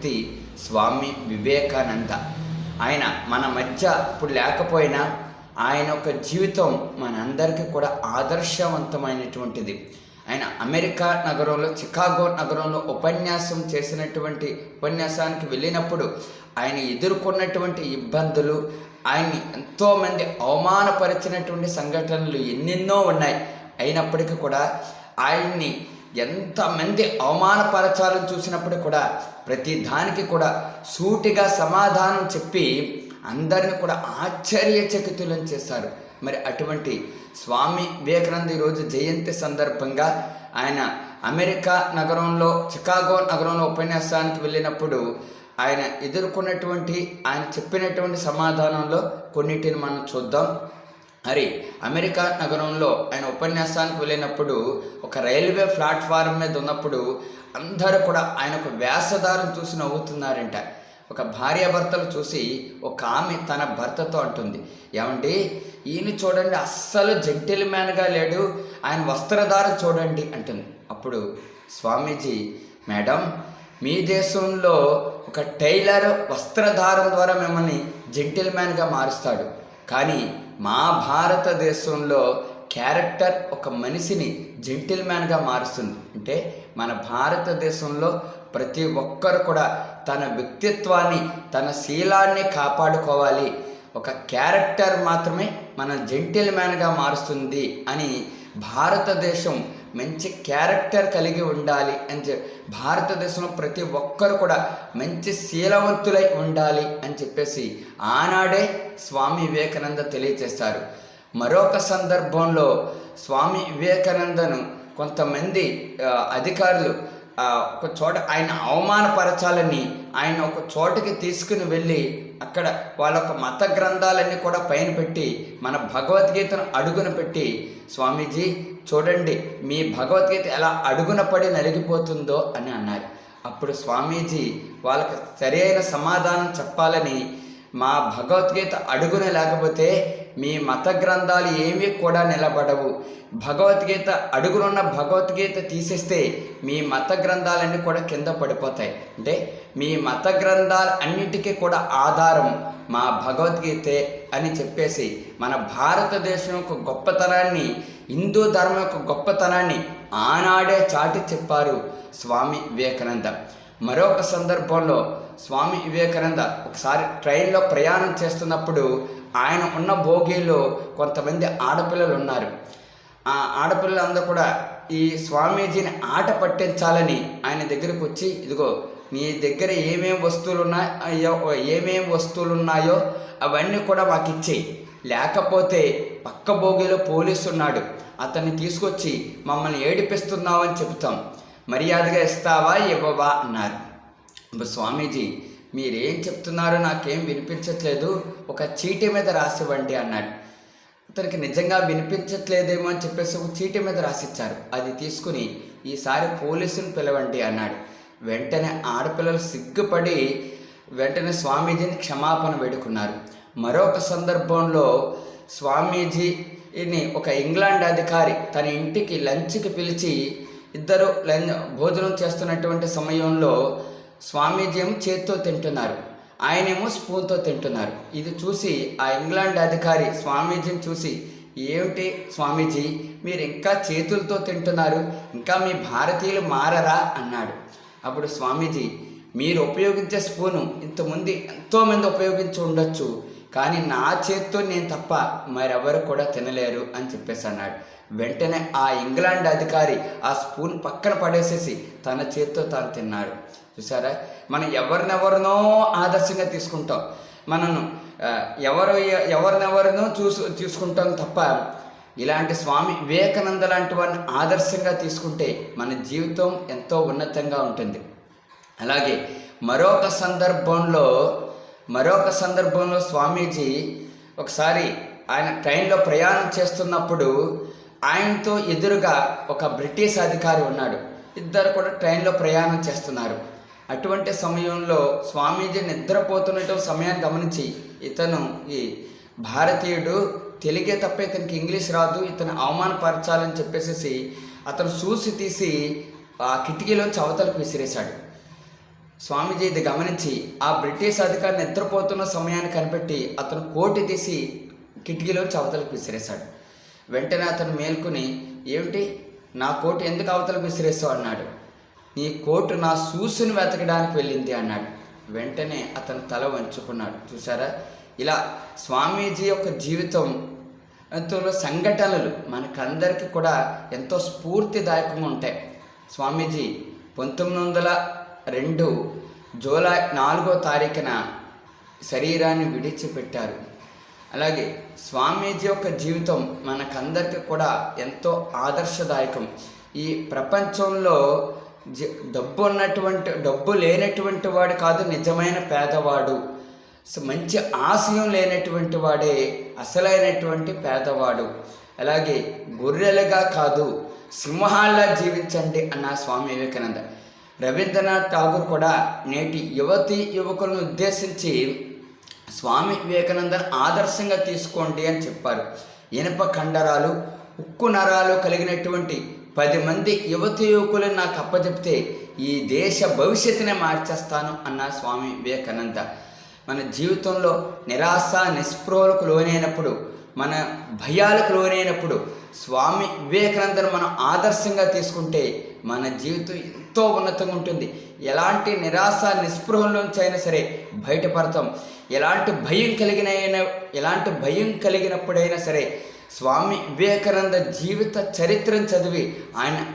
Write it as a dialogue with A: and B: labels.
A: వ్యక్తి స్వామి వివేకానంద. ఆయన మన మధ్య ఇప్పుడు లేకపోయినా ఆయన యొక్క జీవితం మనందరికీ కూడా ఆదర్శవంతమైనటువంటిది. ఆయన అమెరికా నగరంలో చికాగో నగరంలో ఉపన్యాసం చేసినటువంటి ఉపన్యాసానికి వెళ్ళినప్పుడు ఆయన ఎదుర్కొన్నటువంటి ఇబ్బందులు ఆయన్ని ఎంతోమంది అవమానపరిచినటువంటి సంఘటనలు ఎన్నెన్నో ఉన్నాయి. అయినప్పటికీ కూడా ఆయన్ని ఎంతమంది అవమానపరచాలని చూసినప్పుడు కూడా ప్రతి దానికి కూడా సూటిగా సమాధానం చెప్పి అందరిని కూడా ఆశ్చర్యచకితులను చేశారు. మరి అటువంటి స్వామి వివేకానంద ఈరోజు జయంతి సందర్భంగా ఆయన అమెరికా నగరంలో చికాగో నగరంలో ఉపన్యాసానికి వెళ్ళినప్పుడు ఆయన ఎదుర్కొన్నటువంటి ఆయన చెప్పినటువంటి సమాధానంలో కొన్నిటిని మనం చూద్దాం. మరి అమెరికా నగరంలో ఆయన ఉపన్యాసానికి వెళ్ళినప్పుడు ఒక రైల్వే ప్లాట్ఫారం మీద ఉన్నప్పుడు అందరూ కూడా ఆయన ఒక వ్యాసదారం చూసి నవ్వుతున్నారంట. ఒక భార్యాభర్తలు చూసి ఒక ఆమె తన భర్తతో అంటుంది. ఏమండి? ఈయన చూడండి అస్సలు జెంటిల్ మ్యాన్గా లేడు. ఆయన వస్త్రధారం చూడండి అంటుంది. అప్పుడు స్వామీజీ మేడం మీ దేశంలో ఒక టైలర్ వస్త్రధారం ద్వారా మిమ్మల్ని జెంటిల్ మ్యాన్గా మారుస్తాడు. కానీ మా భారతదేశంలో క్యారెక్టర్ ఒక మనిషిని జెంటిల్మ్యాన్గా మారుస్తుంది. అంటే మన భారతదేశంలో ప్రతి ఒక్కరు కూడా తన వ్యక్తిత్వాన్ని తన శీలాన్ని కాపాడుకోవాలి. ఒక క్యారెక్టర్ మాత్రమే మన జెంటిల్మ్యాన్గా మారుస్తుంది అని భారతదేశం మంచి క్యారెక్టర్ కలిగి ఉండాలి అని చెప్పి భారతదేశంలో ప్రతి ఒక్కరు కూడా మంచి శీలవంతులై ఉండాలి అని చెప్పేసి ఆనాడే స్వామి వివేకానంద తెలియజేస్తారు. మరొక సందర్భంలో స్వామి వివేకానందను కొంతమంది అధికారులు ఒక చోట ఆయన అవమానపరచాలని ఆయన ఒక చోటకి తీసుకుని వెళ్ళి అక్కడ వాళ్ళ యొక్క మత గ్రంథాలన్నీ కూడా పైన పెట్టి మన భగవద్గీతను అడుగున పెట్టి స్వామీజీ చూడండి మీ భగవద్గీత ఎలా అడుగున పడి నలిగిపోతుందో అని అన్నారు. అప్పుడు స్వామీజీ వాళ్ళకి సరైన సమాధానం చెప్పాలని మా భగవద్గీత అడుగున లేకపోతే మీ మత గ్రంథాలు ఏమీ కూడా నిలబడవు. భగవద్గీత అడుగునున్న భగవద్గీత తీసేస్తే మీ మత గ్రంథాలన్నీ కూడా కింద పడిపోతాయి. అంటే మీ మత గ్రంథాలు అన్నిటికీ కూడా ఆధారం మా భగవద్గీతే అని చెప్పేసి మన భారతదేశం యొక్క గొప్పతనాన్ని హిందూ ధర్మం యొక్క గొప్పతనాన్ని ఆనాడే చాటి చెప్పారు స్వామి వివేకానంద. మరొక సందర్భంలో స్వామి వివేకానంద ఒకసారి ట్రైన్లో ప్రయాణం చేస్తున్నప్పుడు ఆయన ఉన్న భోగిలో కొంతమంది ఆడపిల్లలు ఉన్నారు. ఆ ఆడపిల్లలందరూ కూడా ఈ స్వామీజీని ఆట పట్టించాలని ఆయన దగ్గరకు వచ్చి ఇదిగో నీ దగ్గర ఏమేం వస్తువులు ఉన్నాయో ఏమేం వస్తువులు ఉన్నాయో అవన్నీ కూడా మాకు ఇచ్చేయి లేకపోతే పక్క బోగిలో పోలీసు ఉన్నాడు అతన్ని తీసుకొచ్చి మమ్మల్ని ఏడిపిస్తున్నావని చెబుతాం. మర్యాదగా ఇస్తావా ఇవ్వవా అన్నారు. ఇప్పుడు స్వామీజీ మీరేం చెప్తున్నారో నాకేం వినిపించట్లేదు. ఒక చీటీ మీద రాసివ్వండి అన్నాడు. అతనికి నిజంగా వినిపించట్లేదేమో అని చెప్పేసి ఒక చీటీ మీద రాసిచ్చారు. అది తీసుకుని ఈసారి పోలీసుని పిలవండి అన్నాడు. వెంటనే ఆడపిల్లలు సిగ్గుపడి వెంటనే స్వామీజీని క్షమాపణ వేడుకున్నారు. మరొక సందర్భంలో స్వామీజీని ఒక ఇంగ్లాండ్ అధికారి తన ఇంటికి లంచ్కి పిలిచి ఇద్దరు లం భోజనం చేస్తున్నటువంటి సమయంలో స్వామీజీ ఏమో చేత్తో తింటున్నారు. ఆయనేమో స్పూన్తో తింటున్నారు. ఇది చూసి ఆ ఇంగ్లాండ్ అధికారి స్వామీజీని చూసి ఏమిటి స్వామీజీ మీరు ఇంకా చేతులతో తింటున్నారు ఇంకా మీ భారతీయులు మారరా? అన్నాడు. అప్పుడు స్వామీజీ మీరు ఉపయోగించే స్పూను ఇంతమంది ఎంతోమంది ఉపయోగించి ఉండొచ్చు. కానీ నా చేత్తో నేను తప్ప మరెవరు కూడా తినలేరు అని చెప్పేసి అన్నాడు. వెంటనే ఆ ఇంగ్లాండ్ అధికారి ఆ స్పూన్ పక్కన పడేసేసి తన చేత్తో తాను తిన్నాడు. చూసారా మనం ఎవరినెవరినో ఆదర్శంగా తీసుకుంటాం. మనను ఎవరు ఎవరినెవరినో చూసు తీసుకుంటాం తప్ప ఇలాంటి స్వామి వివేకానంద లాంటి వారిని ఆదర్శంగా తీసుకుంటే మన జీవితం ఎంతో ఉన్నతంగా ఉంటుంది. అలాగే మరొక సందర్భంలో మరొక సందర్భంలో స్వామీజీ ఒకసారి ఆయన ట్రైన్లో ప్రయాణం చేస్తున్నప్పుడు ఆయనతో ఎదురుగా ఒక బ్రిటిష్ అధికారి ఉన్నాడు. ఇద్దరు కూడా ట్రైన్లో ప్రయాణం చేస్తున్నారు. అటువంటి సమయంలో స్వామీజీ నిద్రపోతున్నట్టు సమయాన్ని గమనించి ఇతను ఈ భారతీయుడు తెలుగే తప్ప ఇతనికి ఇంగ్లీష్ రాదు ఇతను అవమానపరచాలని చెప్పేసి అతను చూసి తీసి ఆ కిటికీలోంచి అవతలకు విసిరేశాడు. స్వామీజీ ఇది గమనించి ఆ బ్రిటిష్ అధికారి నిద్రపోతున్న సమయాన్ని కనిపెట్టి అతను కోటి తీసి కిటికీలో అవతలకు విసిరేశాడు. వెంటనే అతను మేల్కొని ఏమిటి? నా కోటు ఎందుకు అవతలకు విసిరేస్తావు అన్నాడు. నీ కోటు నా సూసుని వెతకడానికి వెళ్ళింది అన్నాడు. వెంటనే అతను తల వంచుకున్నాడు. చూసారా ఇలా స్వామీజీ యొక్క జీవితం ఎంతో సంఘటనలు మనకందరికీ కూడా ఎంతో స్ఫూర్తిదాయకంగా ఉంటాయి. స్వామీజీ పంతొమ్మిది వందల రెండు జూలై నాలుగో తారీఖున శరీరాన్ని విడిచిపెట్టారు. అలాగే స్వామీజీ యొక్క జీవితం మనకందరికీ కూడా ఎంతో ఆదర్శదాయకం. ఈ ప్రపంచంలో జ- డబ్బు ఉన్నటువంటి డబ్బు లేనటువంటి వాడు కాదు నిజమైన పేదవాడు. మంచి ఆశయం లేనటువంటి వాడే అసలైనటువంటి పేదవాడు. అలాగే గొర్రెలుగా కాదు సింహాల్లా జీవించండి అన్న స్వామి వివేకానంద. రవీంద్రనాథ్ ఠాగూర్ కూడా నేటి యువతి యువకులను ఉద్దేశించి స్వామి వివేకానందను ఆదర్శంగా తీసుకోండి అని చెప్పారు. ఇనప కండరాలు ఉక్కు నరాలు కలిగినటువంటి పది మంది యువతి యువకులను నాకు అప్పచెప్తే ఈ దేశ భవిష్యత్తునే మార్చేస్తాను అన్న స్వామి వివేకానంద. మన జీవితంలో నిరాశ నిస్పృహలకు లోనైనప్పుడు మన భయాలకు లోనైనప్పుడు స్వామి వివేకానందను మనం ఆదర్శంగా తీసుకుంటే మన జీవితం ఎంతో ఉన్నతంగా ఉంటుంది. ఎలాంటి నిరాశ నిస్పృహంలోంచి అయినా సరే బయటపడతాం. ఎలాంటి భయం కలిగిన ఎలాంటి భయం కలిగినప్పుడైనా సరే స్వామి వివేకానంద జీవిత చరిత్రను చదివి ఆయన